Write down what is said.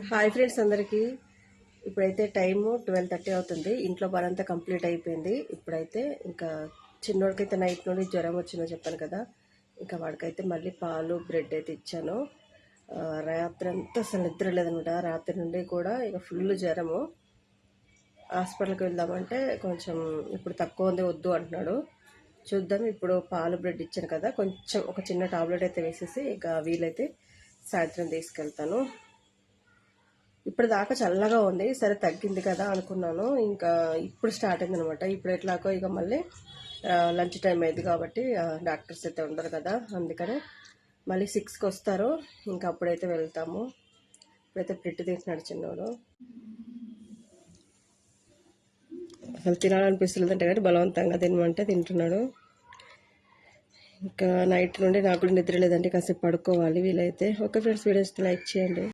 Hi friends అందరికీ. ఇప్పుడైతే time twelve thirty అవుతుంది. ఇంట్లో పని కంప్లీట్ అయిపోయింది. ఇప్పుడైతే ఇంకా చిన్నోడికైతే నైట్ నుండి జ్వరం వచ్చిందో చెప్పాను కదా. ఇంకా వాడికైతే మళ్ళీ పాలు బ్రెడ్ అయితే ఇచ్చాను. రాత్రి అంతా అసలు నిద్ర లేదనమాట. రాత్రి నుండి కూడా ఇక ఫుల్ జ్వరము. హాస్పిటల్కి వెళ్దామంటే కొంచెం ఇప్పుడు తక్కువ ఉంది వద్దు అంటున్నాడు. చూద్దాం. ఇప్పుడు పాలు బ్రెడ్ ఇచ్చాను కదా. కొంచెం ఒక చిన్న టాబ్లెట్ అయితే వేసేసి ఇక వీలైతే సాయంత్రం తీసుకెళ్తాను. ఇప్పుడు దాకా చల్లగా ఉంది. సరే తగ్గింది కదా అనుకున్నాను. ఇంకా ఇప్పుడు స్టార్ట్ అయింది అనమాట ఇప్పుడు ఎట్లాగో ఇక మళ్ళీ లంచ్ టైం అయింది కాబట్టి డాక్టర్స్ అయితే ఉండరు కదా అందుకనే మళ్ళీ సిక్స్కి వస్తారు. ఇంకా అప్పుడైతే వెళ్తాము. ఇప్పుడైతే ప్రిట్టి తీసి చిన్నోడు. అసలు తినాలనిపిస్తుంది అంటే కానీ బలవంతంగా తినమంటే తింటున్నాడు. ఇంకా నైట్ నుండి నాకు కూడా నిద్ర లేదంటే కాసేపు పడుకోవాలి వీలైతే. ఓకే ఫ్రెండ్స్ వీడియోస్ లైక్ చేయండి.